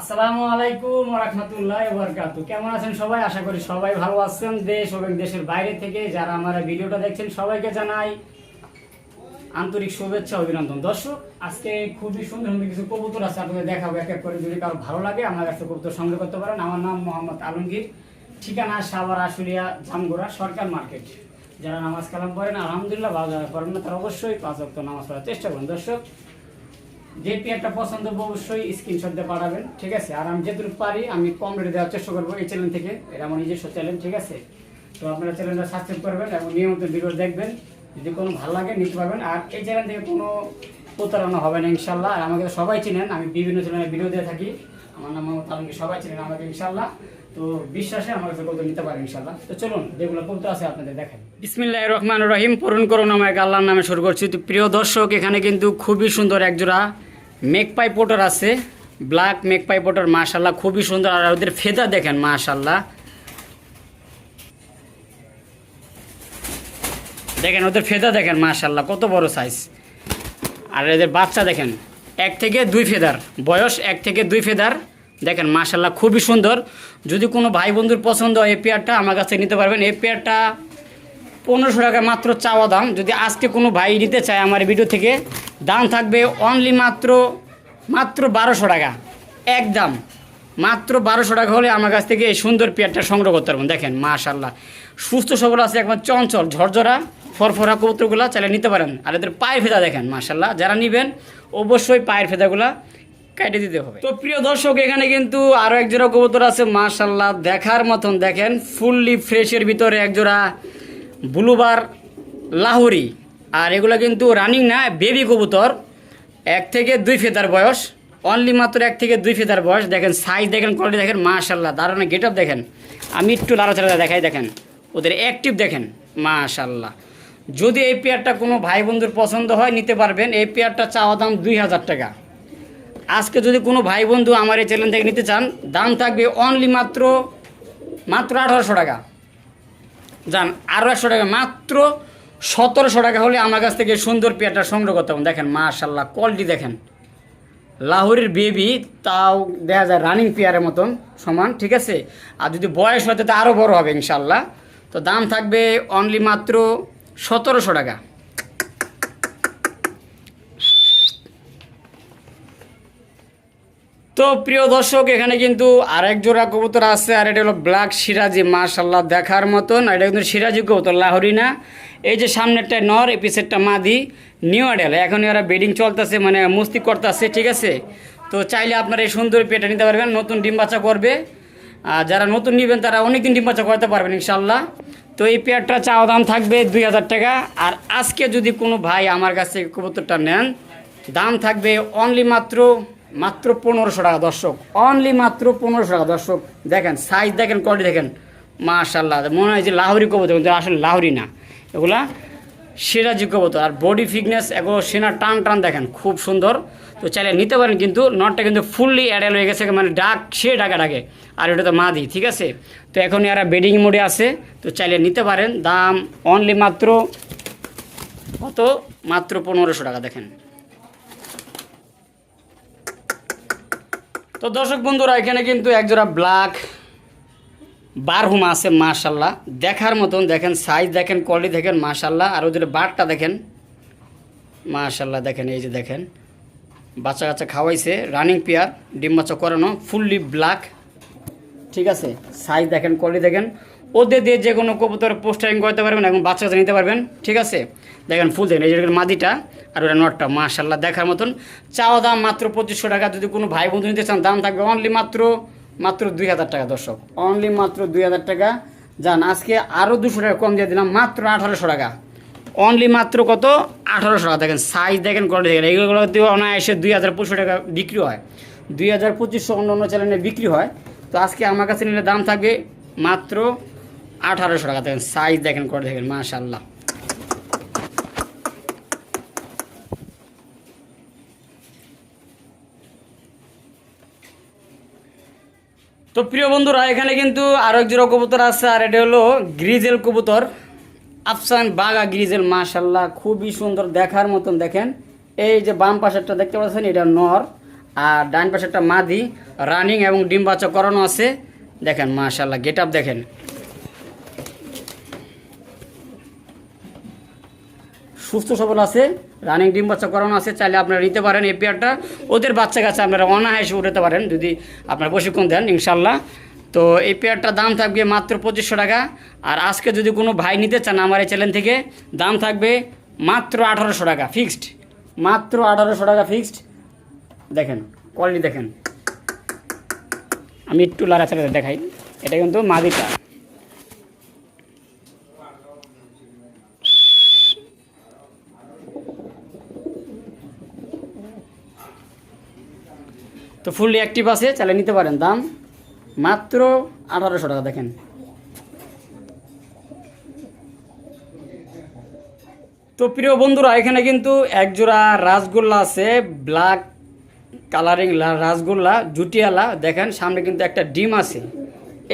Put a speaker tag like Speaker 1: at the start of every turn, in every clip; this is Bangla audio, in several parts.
Speaker 1: আসসালামু আলাইকুম রহমতুল্লাহ বরকাতু কেমন আছেন সবাই? আশা করি সবাই ভালো আছেন। দেশ এবং দেশের বাইরে থেকে যারা আমার ভিডিওটা দেখছেন, সবাইকে জানাই আন্তরিক শুভেচ্ছা, অভিনন্দন। দর্শক, আজকে খুবই সুন্দর সুন্দর কিছু কবুতর আছে, আপনাদের দেখাবো। এক এক করে যদি কারও ভালো লাগে, আমার কাছে কবুতর সংগ্রহ করতে পারেন। আমার নাম মোহাম্মদ আলমগীর, ঠিকানা সাভার আশুলিয়া, জামগোড়া, সরকার মার্কেট। যারা নামাজ কালাম পড়েন, আলহামদুলিল্লাহ, ভালো যারা করেন না, তারা অবশ্যই পাঁচ অক্ট নামাজ পড়ার চেষ্টা করুন। দর্শক যে পেয়ারটা পছন্দ অবশ্যই স্ক্রিনশট দিয়ে পাঠাবেন, ঠিক আছে? আর আমি যেটুকু পারি, আমি কম রেটে দেওয়ার চেষ্টা করব এই চ্যানেল থেকে। এটা আমার নিজস্ব চ্যানেল ঠিক আছে? তো আপনারা চ্যানেলটা সাবস্ক্রাইব করবেন এবং নিয়মিত ভিডিও দেখবেন। যদি কোনো ভালো লাগে, নিতে পারবেন। আর এই চ্যানেল থেকে কোনো প্রতারণা হবে না, ইনশাল্লাহ। আর আমাকে সবাই চিনেন, আমি বিভিন্ন চ্যানেলে ভিডিও দিয়ে থাকি। আমার নাম মোহাম্মদ আলমকে সবাই চিনেন আমাকে, ইনশাল্লাহ। তো বিশ্বাসে আমার কাছে কবুতর নিতে পারেন, ইনশাল্লাহ। তো চলুন, যেগুলো কবুতর আছে আপনাদের দেখেন বিসমিল্লাহ রহমান রহিম, পূরণ করুন আমাকে, আল্লাহর নামে শুরু করছি। তো প্রিয় দর্শক, এখানে কিন্তু খুবই সুন্দর একজোড়া মেকপাই পোটার আছে, ব্ল্যাক মেকপাই পোটার মাশাল্লাহ খুবই সুন্দর। আর ওদের ফেদা দেখেন মাশাল্লাহ দেখেন, ওদের ফেদা দেখেন মাশাল্লাহ কত বড় সাইজ আর এদের বাচ্চা দেখেন, এক থেকে দুই ফেদার। বয়স এক থেকে দুই ফেদার। দেখেন মাশাল্লাহ খুবই সুন্দর। যদি কোনো ভাই বন্ধুর পছন্দ হয় এই পেয়ারটা আমার কাছে নিতে পারবেন। এই পেয়ারটা পনেরোশো টাকা মাত্র চাওয়া দাম। যদি আজকে কোনো ভাই নিতে চায় আমার ভিডিও থেকে, দাম থাকবে অনলি মাত্র মাত্র বারোশো টাকা। এক দাম। মাত্র বারোশো টাকা হলে আমার কাছ থেকে এই সুন্দর পেয়ারটা সংগ্রহ করতে পারবেন। দেখেন মাশাল্লাহ সুস্থ সবল আছে একবার চঞ্চল, ঝরঝরা, ফরফরা কবুতরগুলো, চাইলে নিতে পারেন। আর এদের পায়ের ফেদা দেখেন মাশাল্লাহ যারা নেবেন, অবশ্যই পায়ের ফেদাগুলা কেটে দিতে হবে। তো প্রিয় দর্শক, এখানে কিন্তু আরও একজোড়া কবুতর আছে মাশাল্লাহ দেখার মতন, দেখেন, ফুললি ফ্রেশের ভিতরে এক জোড়া ব্লুবার, লাহোরি। আর এগুলো কিন্তু রানিং না বেবি কবুতর। এক থেকে দুই ফেদার বয়স। অনলি মাত্র এক থেকে দুই ফেদার বয়স। দেখেন সাইজ দেখেন কোয়ালিটি দেখেন মাশাল্লাহ দারুণ গেট আপ দেখেন। আমি একটু লাড়াচাড়া দেখাই, দেখেন। ওদের অ্যাক্টিভ দেখেন মাশাল্লাহ যদি এই পেয়ারটা কোনো ভাই বন্ধুর পছন্দ হয়, নিতে পারবেন। এই পেয়ারটা চাওয়া দাম দুই হাজার টাকা। আজকে যদি কোনো ভাই বন্ধু আমার এই চ্যানেল থেকে নিতে চান, দাম থাকবে অনলি মাত্র মাত্র আঠারোশো টাকা। যান আরও একশো টাকা, মাত্র সতেরোশো টাকা হলে আমার কাছ থেকে সুন্দর পেয়ারটা সংগ্রহ করতে পারেন দেখেন, মাশাল্লাহ কোয়ালিটি দেখেন। লাহোরের বেবি তাও দেখা যায় রানিং পেয়ারের মতন, সমান, ঠিক আছে? আর যদি বয়স হয় তো আরও বড় হবে, ইনশাল্লাহ। তো দাম থাকবে অনলি মাত্র সতেরোশো টাকা। তো প্রিয় দর্শক, এখানে কিন্তু আরেক জোড়া কবুতর আছে, আর এটা হলো ব্ল্যাক সিরাজি মাশাল্লাহ দেখার মতন। এটা কিন্তু সিরাজি কবুতর, লাহরি না। এই যে সামনেরটা নর, এই পিছেরটা মাদি নিউ আডেল এখন এরা বেডিং চলতেছে মানে মস্তি করতেছে, ঠিক আছে? তো চাইলে আপনারা এই সুন্দর পেটা নিতে পারবেন, নতুন ডিম বাচ্চা করবে। আর যারা নতুন নেবেন, তারা অনেকদিন ডিম বাচ্চা করতে পারবেন ইনশাল্লাহ তো এই পেয়ারটা চাওয়া দাম থাকবে দুই হাজার টাকা। আর আজকে যদি কোনো ভাই আমার কাছ কবুতরটা নেন, দাম থাকবে অনলি মাত্র মাত্র পনেরোশো টাকা, দর্শক। অনলি মাত্র পনেরোশো টাকা, দর্শক। দেখেন সাইজ দেখেন কোয়ালিটি দেখেন। মাশাল্লাহ মনে হয় যে লাহোরি কবুতর, কিন্তু আসলে লাহরি না। এগুলা সিরাজি কবুতর। আর বডি ফিটনেস এগুলো সেনা টান টান দেখেন, খুব সুন্দর। তো চাইলে নিতে পারেন, কিন্তু নটটা কিন্তু ফুললি অ্যাডাল হয়ে গেছে মানে ডাক, সে ডাকা ডাকে। আর এটা তো মাদি, ঠিক আছে? তো এখন এরা বেডিং মোডে আছে, তো চাইলে নিতে পারেন। দাম অনলি মাত্র কত? মাত্র পনেরোশো টাকা, দেখেন। তো দর্শক বন্ধুরা, এখানে কিন্তু একজোড়া ব্ল্যাক বারহুম আছে মাশাল্লাহ দেখার মতন, দেখেন সাইজ দেখেন কোয়ালিটি দেখেন মাশাল্লাহ আর ওদের বারটা দেখেন মাশাল্লাহ দেখেন, এই যে দেখেন। বাচ্চা কাচ্চা খাওয়াইছে রানিং পেয়ার ডিম করানো ফুললি ব্ল্যাক ঠিক আছে? সাইজ দেখেন কোয়ালিটি দেখেন। ওদের দিয়ে যে কোনো কবুতর পোস্টারিং করতে পারবেন এবং বাচ্চা কাচ্চা নিতে পারবেন, ঠিক আছে? দেখেন ফুল দেখেন এই যে মাদিটা আর ওটা নটটা মাশাল্লাহ দেখার মতন। চাওয়া দাম মাত্র পঁচিশশো টাকা, যদি কোনো ভাই বন্ধু নিতে চান, দাম থাকবে অনলি মাত্র মাত্র দুই হাজার টাকা, দর্শক। অনলি মাত্র দুই হাজার টাকা। যান আজকে আরও দুশো টাকা কম দিয়ে দিলাম, মাত্র আঠারোশো টাকা। অনলি মাত্র কত? আঠারোশো টাকা। দেখেন সাইজ দেখেন কোয়ালিটি দেখেন। এইগুলো দিয়ে অনায়াসে দুই হাজার পঁচিশশো টাকা বিক্রি হয়। দুই হাজার পঁচিশশো অন্য অন্য চ্যানেলে বিক্রি হয়। তো আজকে আমার কাছে নিলে দাম থাকবে মাত্র আঠারোশো টাকা দেখেন সাইজ দেখেন কোয়ালিটি দেখেন মাশাল্লাহ তো প্রিয় বন্ধুরা, এখানে কিন্তু আরও এক জোড়া কবুতর আছে, আর এটা হলো গ্রিজেল কবুতর। আফসান বাগা গ্রিজেল মাশাল্লাহ খুবই সুন্দর দেখার মতন দেখেন। এই যে বাম পাশেরটা দেখতে পাচ্ছেন, এটা নর, আর ডান পাশেরটা মাদি, রানিং এবং ডিম বাচ্চা করানো আছে। দেখেন মাশাল্লাহ গেট আপ দেখেন। সুস্থ সবল আছে রানিং ডিম বাচ্চা করানো আছে, চাইলে আপনারা নিতে পারেন এই পেয়ারটা। ওদের বাচ্চা কাছে আপনারা অনায়াসে উঠাতে পারেন, যদি আপনার প্রশিক্ষণ দেন ইনশাল্লাহ তো এই পেয়ারটার দাম থাকবে মাত্র পঁচিশশো টাকা। আর আজকে যদি কোনো ভাই নিতে চান আমার এই চ্যানেল থেকে, দাম থাকবে মাত্র আঠারোশো টাকা ফিক্সড মাত্র আঠারোশো টাকা ফিক্সড দেখেন কোয়ালিটি দেখেন। আমি একটু লাড়াচাড়া দেখাই, এটা কিন্তু মাদিটা। তো ফুললি অ্যাক্টিভ আছে চালিয়ে নিতে পারেন। দাম মাত্র আঠারোশো টাকা, দেখেন। তো প্রিয় বন্ধুরা, এখানে কিন্তু একজোড়া রাসগোল্লা আছে ব্ল্যাক কালারিং রাসগোল্লা, জুটিয়ালা। দেখেন, সামনে কিন্তু একটা ডিম আছে।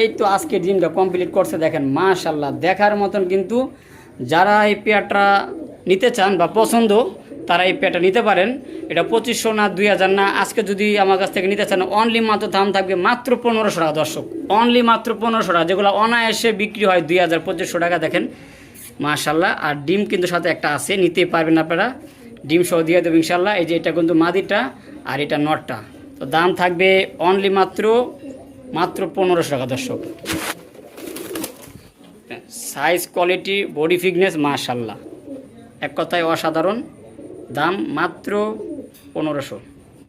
Speaker 1: এই তো আজকে ডিমটা কমপ্লিট করছে, দেখেন মাশাল্লাহ দেখার মতন কিন্তু যারা এই পেয়ারটা নিতে চান বা পছন্দ তারা এই পেয়ারটা নিতে পারেন। এটা পঁচিশশো না দুই হাজার না। আজকে যদি আমার কাছ থেকে নিতে চান অনলি মাত্র দাম থাকবে মাত্র পনেরোশো টাকা, দর্শক। অনলি মাত্র পনেরোশো টাকা। যেগুলো অনায়াসে বিক্রি হয় দুই হাজার পঁচিশশো টাকা, দেখেন। মাশাল্লাহ আর ডিম কিন্তু সাথে একটা আছে নিতে পারবেন আপনারা। ডিম সহ দিয়ে দেবো ইনশাল্লাহ এই যে এটা কিন্তু মাদিটা আর এটা নটটা। তো দাম থাকবে অনলি মাত্র মাত্র পনেরোশো টাকা, দর্শক। সাইজ কোয়ালিটি বডি ফিটনেস মাশাল্লাহ এক কথায় অসাধারণ। দাম মাত্র পনেরোশো।